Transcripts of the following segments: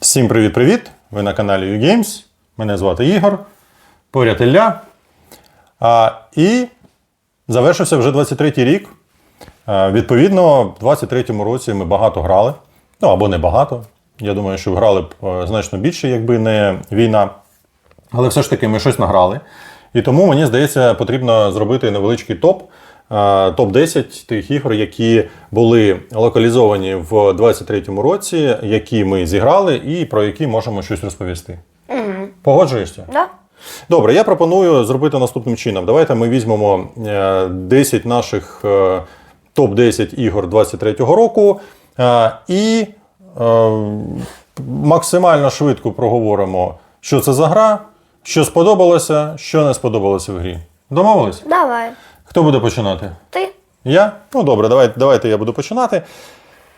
Всім привіт-привіт! Ви на каналі UGames. Мене звати Ігор, поряд Ілля. А, і завершився вже 23-й рік. А, відповідно, в 23-му році ми багато грали. Ну або не багато. Я думаю, що грали б е, значно більше, якби не війна. Але все ж таки ми щось награли. І тому мені здається, потрібно зробити невеличкий топ. Е, Топ-10 тих ігор, які були локалізовані в 23-му році, які ми зіграли, і про які можемо щось розповісти. Угу. Погоджуєшся? Да? Добре, я пропоную зробити наступним чином. Давайте ми візьмемо е, 10 наших е, топ-10 ігор 23-го року е, і е, максимально швидко проговоримо, що це за гра, що сподобалося, що не сподобалося в грі. Домовились? Давай. Хто буде починати? Ти? Я? Ну добре, давайте, давайте я буду починати.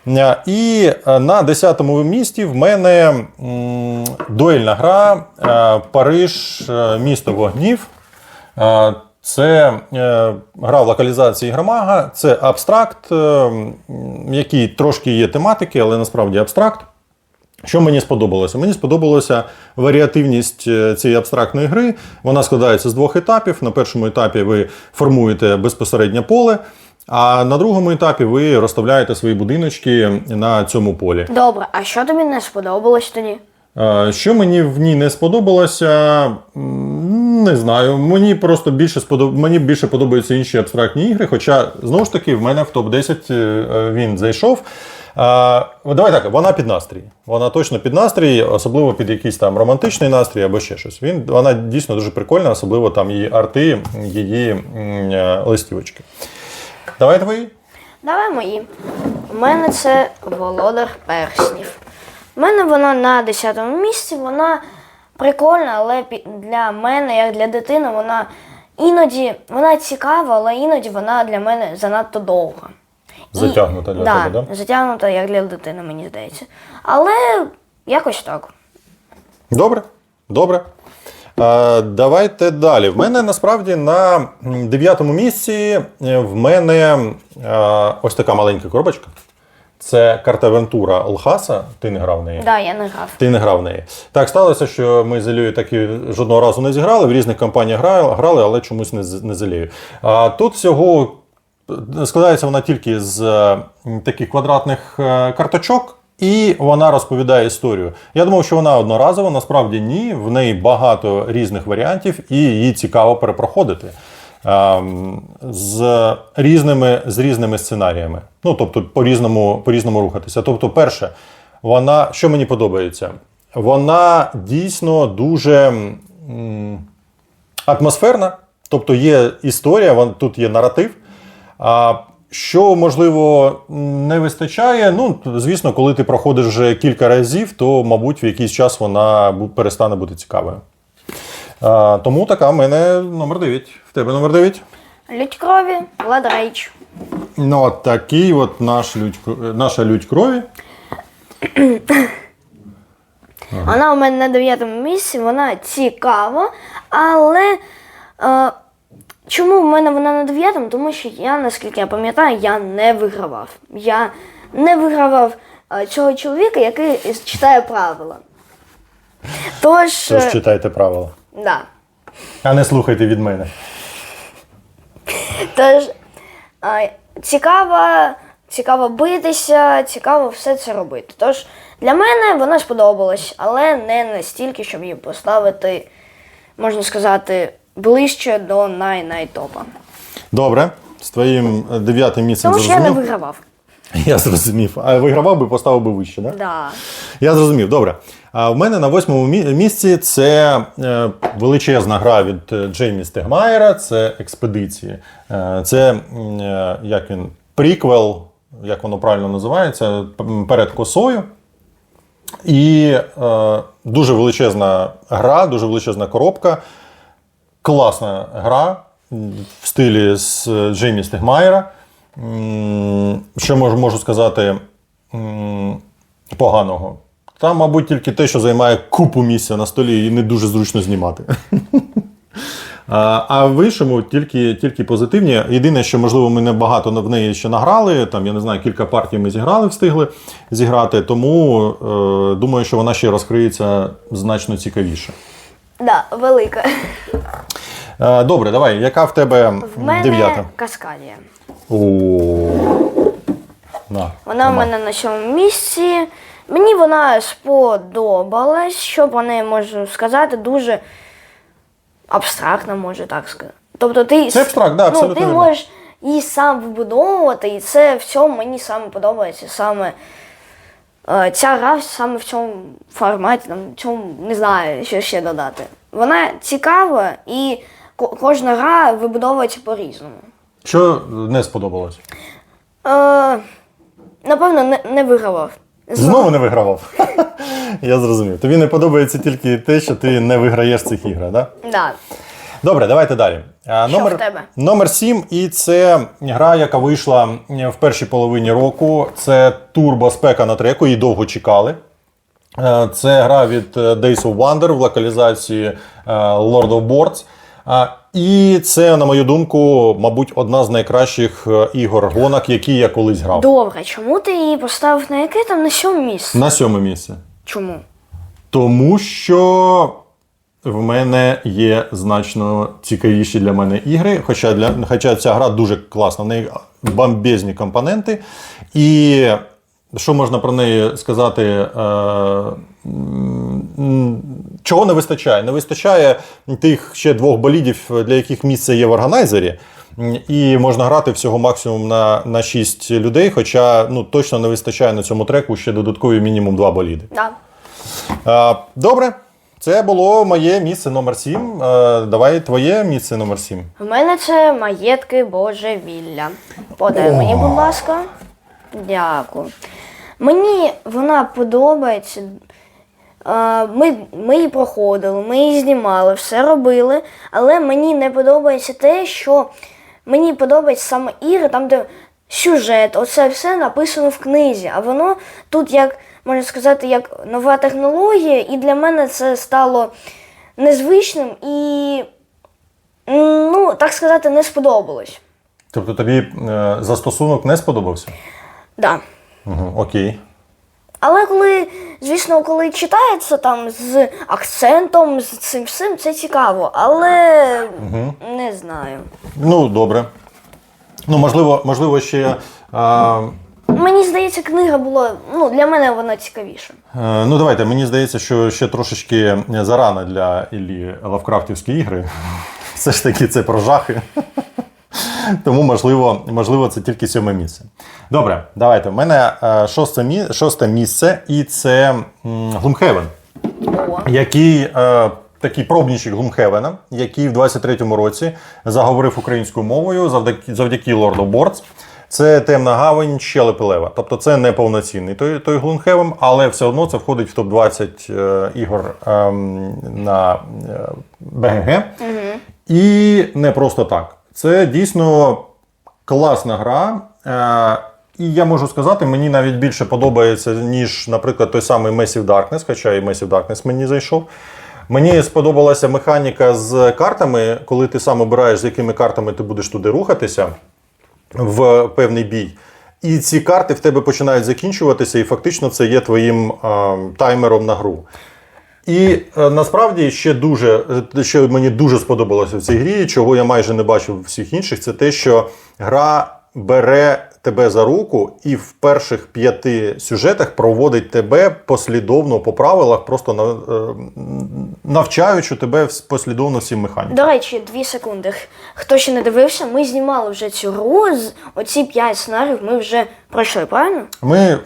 Е, І е, на 10-му місці в мене дуельна гра е, Париж, місто вогнів. Це гра в локалізації Громага, це абстракт, який трошки є тематики, але насправді абстракт. Що мені сподобалося? Мені сподобалася варіативність е, цієї абстрактної гри. Вона складається з двох етапів. На першому етапі ви формуєте безпосередньо поле, а на другому етапі ви розставляєте свої будиночки на цьому полі. Добре, а що тобі не сподобалось тоді? Е, Що мені в ній не сподобалося, не знаю. Мені просто більше сподоб... мені більше подобаються інші абстрактні ігри. Хоча, знову ж таки, в мене в топ-10 е, він зайшов. Давай так, вона під настрій. Вона точно під настрій, особливо під якийсь там романтичний настрій або ще щось. Він, вона дійсно дуже прикольна, особливо там її арти, її е, листівочки. Давай твої. Давай мої. У мене це Володар Перснів. У мене вона на 10-му місці, вона прикольна, але для мене, як для дитини, вона іноді вона цікава, але іноді вона для мене занадто довга. І- Затягнута для да, тебе, да? Затягнута, як для дитини, мені здається. Але якось так. Добре, добре. Е, давайте далі. В мене насправді на дев'ятому місці е, в мене е, ось така маленька коробочка. Це карта Вентура Лхаса. Ти не грав в неї. Да, я не грав. Ти не грав в неї. Так сталося, що ми з Ілією таки жодного разу не зіграли, в різних компаніях грали, але чомусь не з не з Ілією. А тут всього складається вона тільки з е, таких квадратних е, карточок. І вона розповідає історію. Я думав, що вона одноразова, насправді ні. В неї багато різних варіантів, і її цікаво перепроходити ем, з різними, з різними сценаріями. Ну, тобто, по-різному, по-різному рухатися. Тобто, перше, вона, що мені подобається, вона дійсно дуже атмосферна, тобто є історія, тут є наратив. А що можливо не вистачає, ну звісно, коли ти проходиш вже кілька разів, то мабуть в якийсь час вона перестане бути цікавою. А, тому така в мене номер 9. В тебе номер 9? Лють крові, Влад Рейч. Ну, от такий от наш лють, наша лють крові. Вона у мене на дев'ятому місці, вона цікава, але е, чому в мене вона на дев'ятому? Тому що я, наскільки я пам'ятаю, я не вигравав. Я не вигравав е, цього чоловіка, який читає правила. Тож, Тож е, читайте правила. да. А не слухайте від мене. Тож цікаво, цікаво битися, цікаво все це робити. Тож для мене вона сподобалась, але не настільки, щоб її поставити, можна сказати, ближче до най-най-топа. Добре, з твоїм е, дев'ятим місцем Тому що я не зрозумів. вигравав. Я зрозумів. А вигравав би, поставив би вище, так? Да? Я зрозумів, добре. А в мене на восьмому мі- місці це е, величезна гра від е, Джеймі Стегмаєра, це експедиції. Е, це м, е, як він, приквел, як воно правильно називається, перед косою. І е, дуже величезна гра, дуже величезна коробка. Класна гра в стилі з е, Джеймі Стегмаєра. Що можу, можу сказати поганого? Там, мабуть, тільки те, що займає купу місця на столі і не дуже зручно знімати. А, в іншому тільки, тільки позитивні. Єдине, що можливо ми не багато в неї ще награли. Там я не знаю, кілька партій ми зіграли, встигли зіграти. Тому е, думаю, що вона ще розкриється значно цікавіше. Да, велика. Е, добре, давай. Яка в тебе В мене дев'ята? каскадія. О, на, Вона в мене на цьому місці. Мені вона сподобалась, що по неї можу сказати, дуже абстрактна, можу так сказати. Тобто ти, Це абстракт, да, ну, абсолютно ти вірно. можеш її сам вибудовувати, і це в цьому мені саме подобається. Саме е, ця гра саме в цьому форматі, там, в цьому не знаю, що ще додати. Вона цікава і кожна гра вибудовується по-різному. Що не сподобалось? Е, напевно, не, не вигравав. Знову не вигравав. Я зрозумів. Тобі не подобається тільки те, що ти не виграєш цих ігр, так? Да? Да. Добре, давайте далі. Що номер, в тебе? номер 7, і це гра, яка вийшла в першій половині року. Це турбо спека на треку, її довго чекали. Е, Це гра від е, Days of Wonder в локалізації е, Lord of Boards. І це, на мою думку, мабуть, одна з найкращих е, ігор гонок, які я колись грав. Добре, чому ти її поставив на яке там на сьоме місце? На сьоме місце. Чому? Тому що в мене є значно цікавіші для мене ігри. Хоча, для, хоча ця гра дуже класна, в неї бомбезні компоненти. І що можна про неї сказати? Е, чого не вистачає? Не вистачає тих ще двох болідів, для яких місце є в органайзері. І можна грати всього максимум на, на 6 людей, хоча ну, точно не вистачає на цьому треку ще додаткові мінімум 2 боліди. Да. А, Добре, це було моє місце номер 7. Давай твоє місце номер 7. У мене це маєтки Божевілля. Подай мені, будь ласка. Дякую. Мені вона подобається. Ми, ми її проходили, ми її знімали, все робили, але мені не подобається те, що мені подобається саме ігри, там, де сюжет, оце все написано в книзі. А воно тут, як можна сказати, як нова технологія, і для мене це стало незвичним і, ну, так сказати, не сподобалось. Тобто тобі е, застосунок не сподобався? Да. Угу, окей. Але коли, звісно, коли читається там з акцентом, з цим всім, це цікаво. Але не знаю. Ну, добре. Ну, можливо, можливо, ще. А, Мені здається, книга була, ну, для мене вона цікавіша. е, ну, давайте, мені здається, що ще трошечки зарано для Іллі Лавкрафтівські ігри. Все ж таки, це про жахи. Тому, можливо, можливо, це тільки сьоме місце. Добре, давайте. У мене е, шосте, мі... шосте місце, і це. О. який е, такий пробничок Глумхевена, який в 23-му році заговорив українською мовою завдяки, завдяки Lord of Це темна гавань щелепи лева. Тобто це не повноцінний той, той Gloomhaven, але все одно це входить в топ-20 е, ігор ем, на е, БГГ. І не просто так. Це дійсно класна гра. Е, і я можу сказати, мені навіть більше подобається, ніж, наприклад, той самий Massive Darkness, хоча і Massive Darkness мені зайшов. Мені сподобалася механіка з картами, коли ти сам обираєш, з якими картами ти будеш туди рухатися в певний бій. І ці карти в тебе починають закінчуватися, і фактично це є твоїм е, таймером на гру. І е, насправді ще дуже, е, що мені дуже сподобалося в цій грі, чого я майже не бачив в всіх інших, це те, що гра бере тебе за руку і в перших п'яти сюжетах проводить тебе послідовно по правилах, просто на- е, навчаючи тебе послідовно всім механікам. До речі, дві секунди. Хто ще не дивився, ми знімали вже цю гру. З оці п'ять сценаріїв ми вже пройшли, правильно? Ми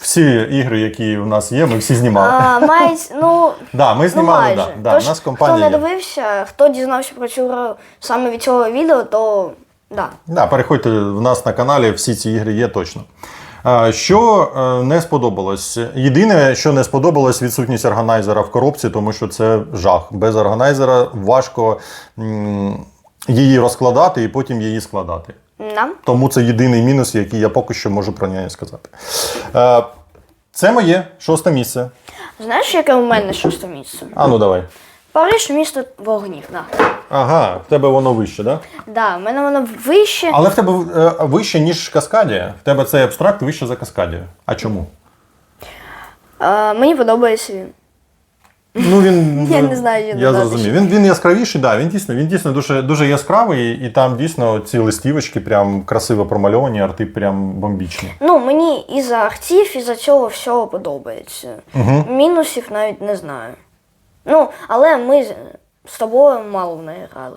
всі ігри, які у нас є, ми всі знімали. А, мають, ну, Да, ми ну знімали, майже. да, да, Тож, у нас хто не є. дивився, хто дізнався про цю гру саме від цього відео, то да. Да, переходьте в нас на каналі, всі ці ігри є точно. Що е, не сподобалось? Єдине, що не сподобалось, відсутність органайзера в коробці, тому що це жах. Без органайзера важко її розкладати і потім її складати. Да. Тому це єдиний мінус, який я поки що можу про неї сказати. Е, Це моє шосте місце. Знаєш, яке у мене шосте місце? А ну давай. Париж місто вогнів, да. Ага, в тебе воно вище, так? Да? Да, в мене воно вище. Але в тебе е, вище, ніж Каскадія. В тебе цей абстракт вище за Каскадію. А чому? Е, мені подобається він. Ну він Я не знаю, Я додати зрозумів. Він, він яскравіший, да, він дійсно, він дійсно дуже, дуже яскравий, і там дійсно ці листівочки прям красиво промальовані, арти прям бомбічні. Ну, мені і за актив, і за цього всього подобається. Угу. Мінусів навіть не знаю. Ну, але ми з, з тобою мало в неї грали.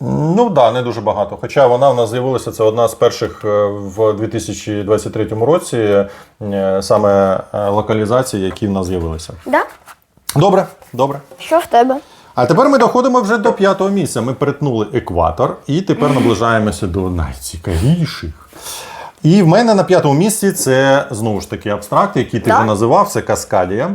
Ну так, да, не дуже багато. Хоча вона в нас з'явилася, це одна з перших е, в 2023 році е, саме е, локалізацій, які в нас з'явилися. Да? Добре, добре. Що в тебе? А тепер ми доходимо вже до п'ятого місця. Ми перетнули екватор і тепер наближаємося до найцікавіших. І в мене на п'ятому місці це знову ж таки абстракт, який ти Да. вже називав, це Каскадія.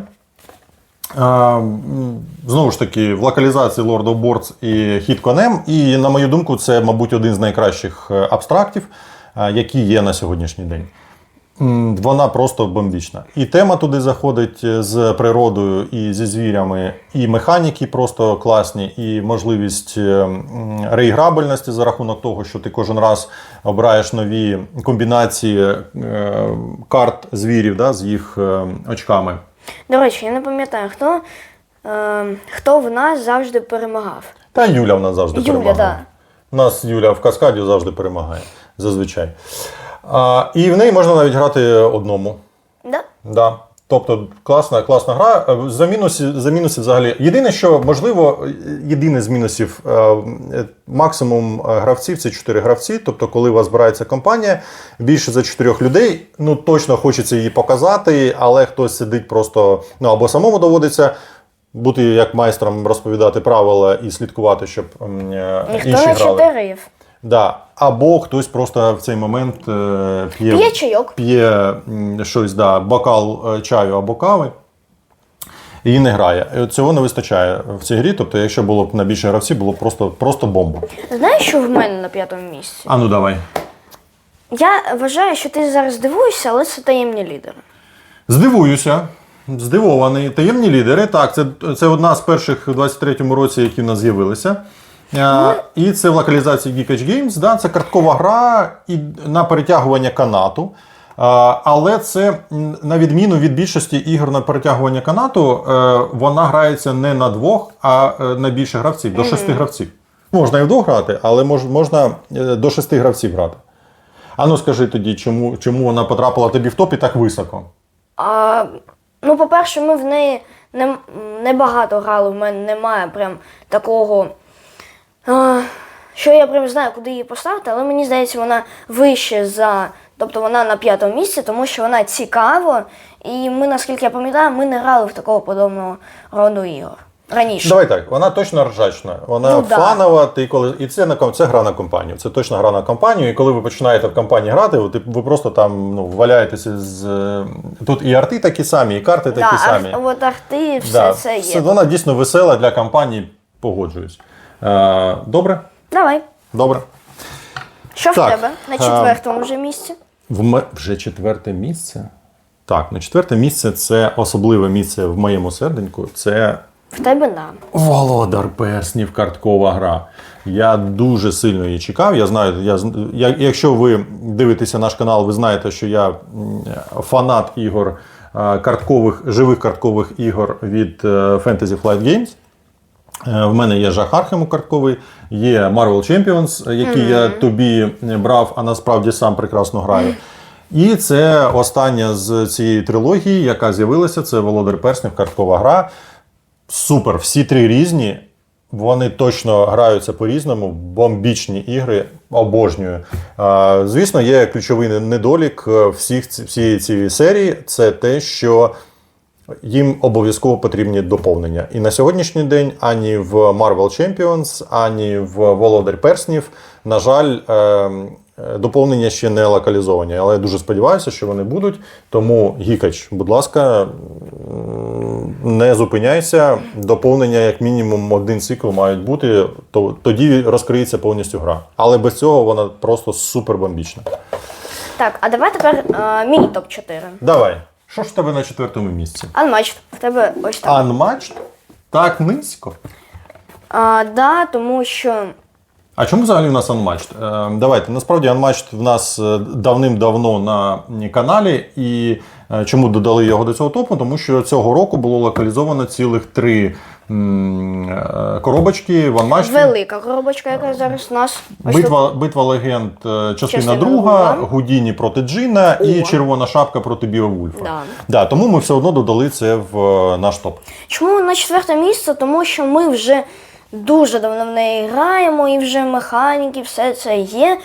Знову ж таки, в локалізації Lord of Boards і Hit Конем. І, на мою думку, це, мабуть, один з найкращих е, абстрактів, е, які є на сьогоднішній день. Вона просто бомбічна. І тема туди заходить е, з природою і зі звірями, і механіки просто класні, і можливість реіграбельності за рахунок того, що ти кожен раз обираєш нові комбінації карт звірів да, з їх очками. До речі, я не пам'ятаю, хто, е, хто в нас завжди перемагав. Та Юля в нас завжди Юля, перемагає. да. У нас Юля в каскаді завжди перемагає, зазвичай. А, і в неї можна навіть грати одному. Да? Да. Тобто класна, класна гра. Е, За мінусі, за мінусі взагалі. Єдине, що можливо, єдине з мінусів е, е, максимум гравців це 4 гравці. Тобто, коли у вас збирається компанія, більше за 4 людей, ну точно хочеться її показати, але хтось сидить просто ну або самому доводиться. Бути як майстром розповідати правила і слідкувати, щоб м, е, Ніхто інші не грали. Да. Або хтось просто в цей момент е, п'є, П'є чайок. п'є м, щось, да, бокал е, чаю або кави. І не грає. І Цього не вистачає в цій грі. Тобто, якщо було б на більше гравців, було б просто, просто бомба. Знаєш, що в мене на п'ятому місці? А ну давай. Я вважаю, що ти зараз дивуєшся, але це таємні лідери. Здивуюся. Здивований. Таємні лідери. Так, це, це одна з перших у 23-му році, які в нас з'явилися. Е, І це в локалізації Geekage Games. Да, це карткова гра і на перетягування канату. Е, Але це на відміну від більшості ігор на перетягування канату, е, вона грається не на двох, а на більше гравців, до шести гравців. Можна і вдвох грати, але можна до шести гравців грати. А ну скажи тоді, чому, чому вона потрапила тобі в топ і так високо? А, ну, по-перше, ми в неї не, не багато грали, в мене немає прям такого. Що я прям знаю, куди її поставити, але мені здається, вона вище за. Тобто вона на п'ятому місці, тому що вона цікава. І ми, наскільки я пам'ятаю, ми не грали в такого подобного роду ігор раніше. Давай так, вона точно ржачна, вона Ну, да. Ти коли і це на це гра на компанію. Це точно гра на компанію. І коли ви починаєте в компанії грати, ви, ви просто там ну валяєтеся з е, тут і арти такі самі, і карти такі да, самі. а, от арти, все Да, це є. вона дійсно весела для компанії. Погоджуюсь. Е, добре, Давай. добре. Що Так, в тебе на четвертому вже місці? В ме- вже четверте місце. Так, на четверте місце це особливе місце в моєму серденьку. Це В тебе да. Володар перснів карткова гра. Я дуже сильно її чекав. Я знаю, я, я, якщо ви дивитеся наш канал, ви знаєте, що я фанат ігор е, карткових, живих карткових ігор від е, Fantasy Flight Games. Е, В мене є Жах Архему картковий, є Marvel Champions, який я тобі брав, а насправді сам прекрасно граю. І це остання з цієї трилогії, яка з'явилася. Це Володар Перснів, карткова гра. Супер, всі три різні. Вони точно граються по-різному, бомбічні ігри, обожнюю. Звісно, є ключовий недолік е, всіх всієї цієї серії це те, що їм обов'язково потрібні доповнення. І на сьогоднішній день ані в Marvel Champions, ані в Володар Перснів, на жаль, е, е, доповнення ще не локалізовані. Але я дуже сподіваюся, що вони будуть. Тому гікач, будь ласка, не зупиняйся. Доповнення, як мінімум, один цикл мають бути. То тоді розкриється повністю гра. Але без цього вона просто супер бомбічна. Так, а давай тепер е, мій топ-4. Давай, що ж в тебе на четвертому місці? Unmatched. В тебе ось так. Unmatched? Так низько. А, да, тому що А чому взагалі в нас Unmatched? Е, давайте, насправді Unmatched в нас е, давним-давно на каналі, і е, чому додали його до цього топу? Тому що цього року було локалізовано цілих три коробочки в велика коробочка, яка зараз у нас ось Битва, битва легенд, е, частина Частина друга, друга. Гудіні проти Джина і червона шапка проти Біовульфа. Да. Да, тому ми все одно додали це в е, наш топ. Чому на четверте місце? Тому що ми вже дуже давно в неї граємо, і вже механіки, все це є.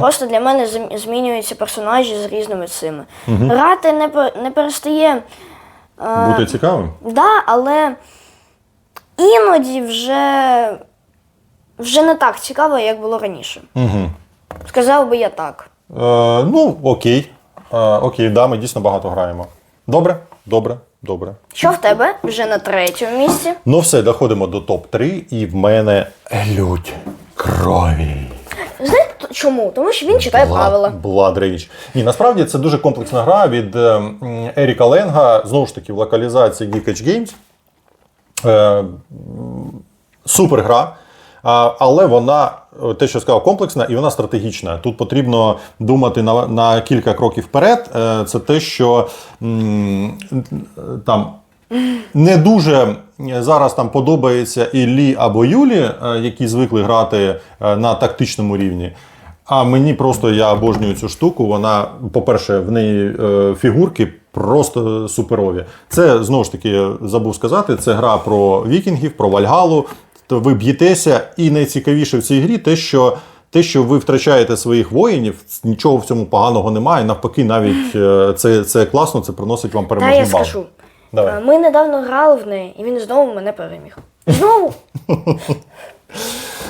Просто для мене змінюються персонажі з різними цими. Грати не, не перестає. е, Бути цікавим. Да, але іноді вже, вже не так цікаво, як було раніше. Угу. Сказав би я так. Е, ну, окей. Е, окей, да, ми дійсно багато граємо. Добре, добре, добре. Що в тебе вже на третьому місці? Ну все, доходимо до топ-3, і в мене лють крові. Знаєте чому? Тому що він читає правила. Blood Rage. Ні, насправді це дуже комплексна гра від е, м, Еріка Ленга, знову ж таки, в локалізації Geek Edge Games. Е, супер гра. Але вона, те, що сказав, комплексна і вона стратегічна. Тут потрібно думати на, на кілька кроків вперед. Е, Це те, що там не дуже зараз там подобається і Лі або Юлі, е, які звикли грати на тактичному рівні. А мені просто я обожнюю цю штуку. Вона, по-перше, в неї фігурки просто суперові. Це знову ж таки забув сказати. Це гра про вікінгів, про Вальгалу. То ви б'єтеся, і найцікавіше в цій грі те, що. Те, що ви втрачаєте своїх воїнів, нічого в цьому поганого немає. Навпаки, навіть е, це, це класно, це приносить вам Та я бали. скажу. Давай. Е, Ми недавно грали в неї, і він знову мене переміг. Знову?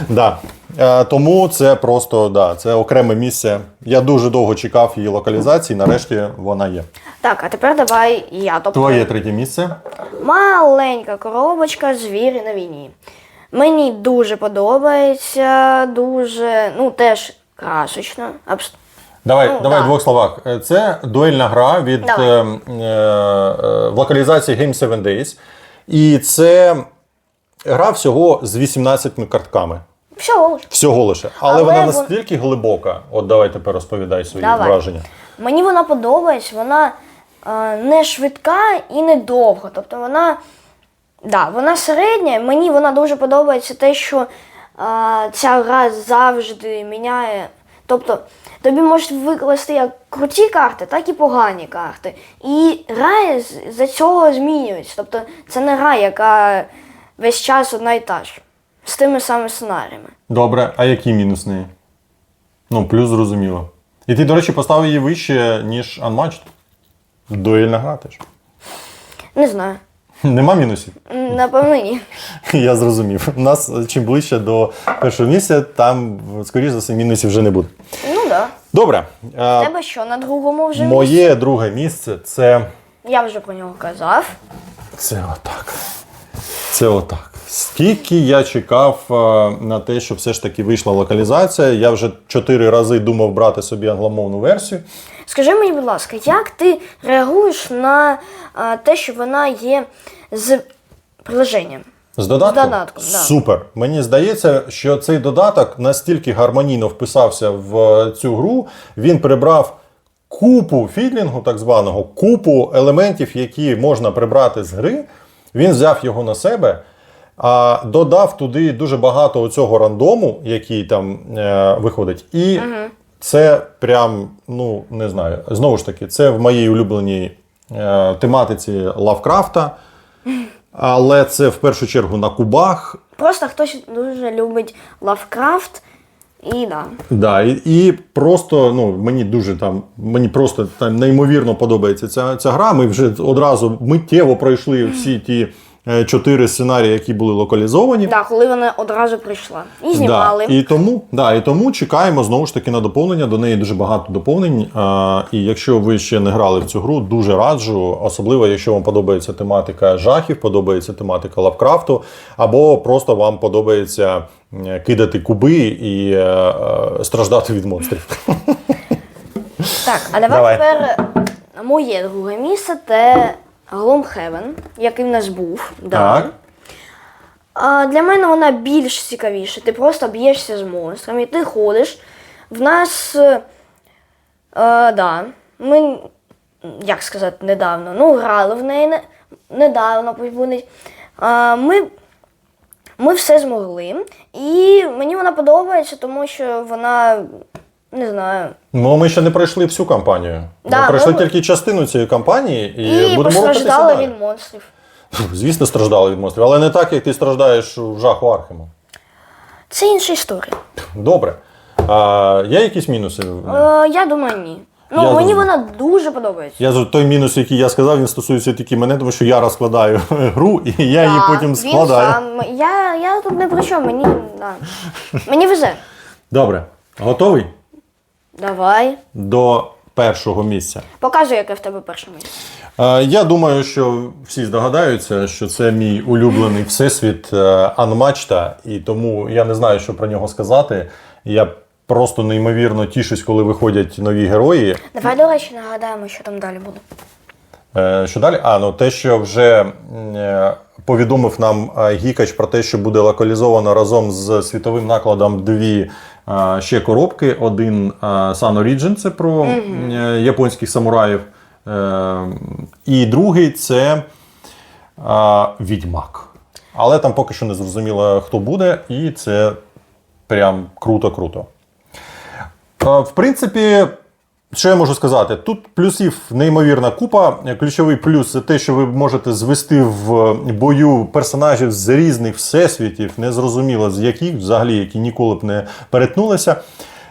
Да. Е, тому це просто да, це окреме місце. Я дуже довго чекав її локалізації. Нарешті вона є. Так, а тепер давай я тобто. Твоє третє місце. Маленька коробочка звірі на війні. Мені дуже подобається, дуже, ну теж красочно. Абс... Давай, Ну, давай да. в двох словах. Е, Це дуельна гра від е, е, в локалізації Game 7 Days. І це гра всього з 18 картками. Всього лиш. Всього лише. Але, Але вона вон- настільки глибока. От давай тепер розповідай свої Давай. враження. Мені вона подобається, вона е, не швидка і не довга. Тобто вона, да, вона середня. Мені вона дуже подобається те, що е, ця гра завжди міняє. Тобто тобі можуть викласти як круті карти, так і погані карти. І гра з- за цього змінюється. Тобто це не гра, яка весь час одна і та ж. З тими самими сценаріями. Добре, а який мінус неї? Ну, плюс зрозуміло. І ти, до речі, поставив її вище, ніж Unmatched. Дуельна гра теж. Не знаю. Нема мінусів? Напевно, ні. Я зрозумів. У нас чим ближче до першого місця, там, скоріш за все, мінусів вже не буде. Ну так. Да. Добре. е, Тебе що на другому вже місці? Моє друге місце це. Я вже про нього казав. Це отак. Це отак. Скільки я чекав е, на те, що все ж таки вийшла локалізація. Я вже чотири рази думав брати собі англомовну версію. Скажи мені, будь ласка, як ти реагуєш на те, що вона є з приложенням? З додатком? З додатком, да. Супер. Мені здається, що цей додаток настільки гармонійно вписався в е, цю гру, він прибрав купу фідлінгу, так званого, купу елементів, які можна прибрати з гри. Він взяв його на себе, а додав туди дуже багато цього рандому, який там е, виходить. І це прям, ну не знаю, знову ж таки, це в моїй улюбленій е, тематиці Лавкрафта. Але це в першу чергу на кубах. Просто хтось дуже любить Лавкрафт і да. Да, і, і просто ну, мені дуже там, мені просто там неймовірно подобається ця, ця гра. Ми вже одразу миттєво пройшли всі ті чотири сценарії, які були локалізовані. Да, коли вона одразу прийшла. І знімали. Да, і тому, да, і тому чекаємо знову ж таки на доповнення. До неї дуже багато доповнень. А, і якщо ви ще не грали в цю гру, дуже раджу, особливо якщо вам подобається тематика жахів, подобається тематика Лавкрафту, або просто вам подобається е, кидати куби і е, е, страждати від монстрів. Так, а давай, Давай. тепер моє друге місце це Gloomhaven, який в нас був. Да. Так. А для мене вона більш цікавіша. Ти просто б'єшся з монстрами, ти ходиш. В нас. Е, е, да, ми, як сказати, недавно. Ну, грали в неї не, недавно. А, ми, ми все змогли. І мені вона подобається, тому що вона. Не знаю. Ну, ми ще не пройшли всю кампанію. Да, ми пройшли ну, тільки частину цієї кампанії і, І, будемо рухатися далі. від монстрів. Звісно, страждали від монстрів, але не так, як ти страждаєш в жаху Архему. Це інша історія. Добре. А, є якісь мінуси? Е, я думаю, ні. Ну, Я мені думаю. вона дуже подобається. Я той мінус, який я сказав, він стосується тільки мене, тому що я розкладаю гру і я її Да, потім він складаю. сам. Я, я тут не при чому, мені, да. мені везе. Добре, готовий Давай. до першого місця. Показуй, яке в тебе перше місце. Е, Я думаю, що всі здогадаються, що це мій улюблений всесвіт е, Анмачта, і тому я не знаю, що про нього сказати. Я просто неймовірно тішусь, коли виходять нові герої. Давай, до речі, нагадаємо, що там далі буде. Е, Що далі? А, ну те, що вже е, повідомив нам Гікач про те, що буде локалізовано разом з світовим накладом дві ще коробки. Один Sun Origin, це про е, японських самураїв. Е, І другий це Відьмак. Але там поки що не зрозуміло, хто буде, і це прям круто-круто. В принципі, що я можу сказати? Тут плюсів неймовірна купа. Ключовий плюс це те, що ви можете звести в бою персонажів з різних всесвітів, незрозуміло з яких, взагалі, які ніколи б не перетнулися.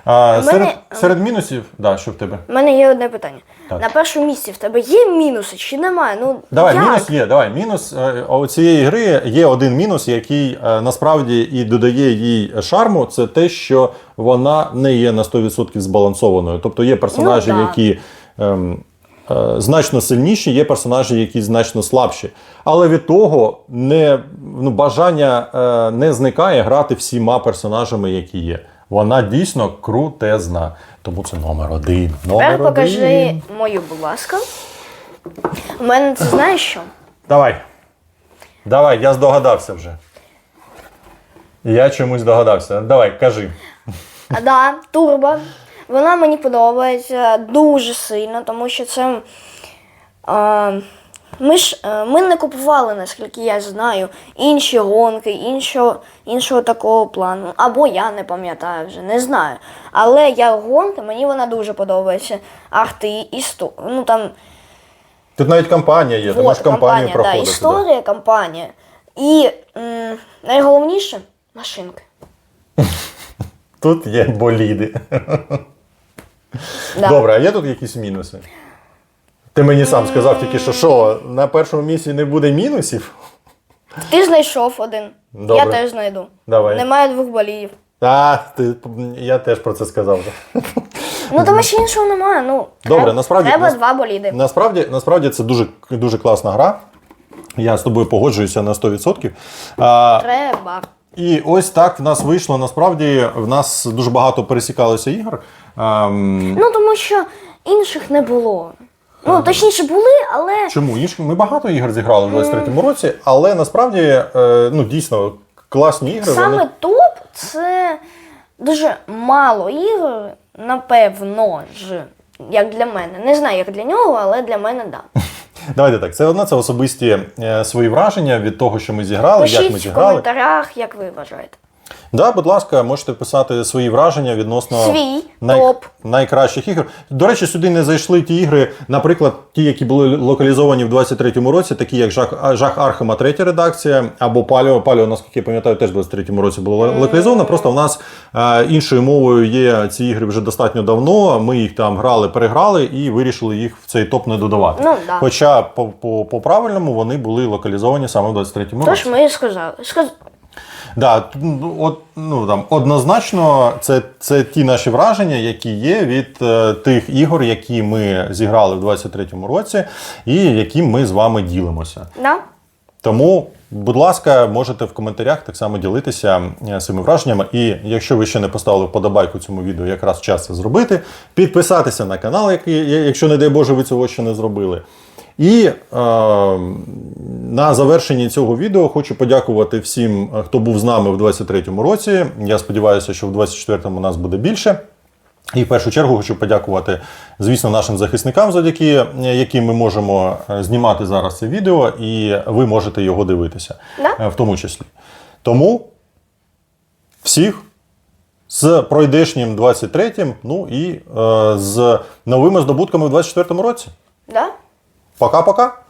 А, мене- серед, серед мінусів, да, що в тебе? У мене є одне питання. Так. На першому місці в тебе є мінуси чи немає? Ну, Давай, як? мінус є. Давай, мінус е, у цієї гри є один мінус, який е, насправді і додає їй шарму. Це те, що вона не є на 100% збалансованою. Тобто є персонажі, Ну, які. Ем, е, Значно сильніші, є персонажі, які значно слабші. Але від того не, ну, бажання е, не зникає грати всіма персонажами, які є. Вона дійсно крутезна. Тому це номер один. Номер Тепер покажи один. мою, будь ласка. У мене це знаєш що? Давай. Давай, я здогадався вже. Я чомусь здогадався. Давай, кажи. А, да, турбо. Вона мені подобається дуже сильно, тому що це. Е, ми ж е, ми не купували, наскільки я знаю, інші гонки, іншого, іншого такого плану. Або я не пам'ятаю вже, не знаю. Але як гонка, мені вона дуже подобається. Арти, істо... ну там Тут навіть кампанія є, ти можеш кампанію да, проходити. історія, кампанія. І м, найголовніше машинки. Тут є боліди. Да. Добре, а є тут якісь мінуси? Ти мені сам сказав тільки, що що, на першому місці не буде мінусів? Ти знайшов один. Добре. Я теж знайду. Давай. Немає двох болів. А, ти, я теж про це сказав. Ну тому що іншого немає. Ну Добре, треба, насправді- треба нас- два боліди. Насправді, насправді це дуже, дуже класна гра. Я з тобою погоджуюся на 100%. А, Треба. І ось так в нас вийшло. Насправді в нас дуже багато пересікалося ігор. Ем, Ну тому що інших не було. Ну точніше були, але чому інші? Ми багато ігор зіграли в 23-му році, але насправді е, ну дійсно класні ігри. саме Вони... топ це дуже мало ігор, напевно ж. Як для мене. Не знаю, як для нього, але для мене так. Да. Давайте так. Це одне, це особисті е, свої враження від того, що ми зіграли, як ми Пишіть в зіграли. коментарях, як ви вважаєте. Да, будь ласка, можете писати свої враження відносно Свій топ. найкращих ігор. До речі, сюди не зайшли ті ігри, наприклад, ті, які були локалізовані в 23-му році, такі як Жах, Жах Архема, третя редакція, або Паліо. Паліо, наскільки я пам'ятаю, теж в 23-му році було локалізовано. Просто в нас е, іншою мовою є ці ігри вже достатньо давно. Ми їх там грали, переграли і вирішили їх в цей топ не додавати. Ну, да. Хоча по, по, по правильному вони були локалізовані саме в 23-му році. Тож ми і сказали. Сказ... Да, от, ну, там, однозначно, це, це ті наші враження, які є від е, тих ігор, які ми зіграли в 23-му році, і які ми з вами ділимося. Да? Тому, будь ласка, можете в коментарях так само ділитися е, своїми враженнями. І якщо ви ще не поставили вподобайку цьому відео, якраз час це зробити. Підписатися на канал, який, якщо, не дай Боже, ви цього ще не зробили. І е, на завершенні цього відео хочу подякувати всім, е, хто був з нами в 23-му році. Я сподіваюся, що в 24-му нас буде більше. І в першу чергу хочу подякувати, звісно, нашим захисникам, завдяки е, яким ми можемо е, знімати зараз це відео, і ви можете його дивитися, Да. в тому числі. Тому всіх з пройдешнім 23-м, ну і е, з новими здобутками в 24-му році. Да? Пока-пока!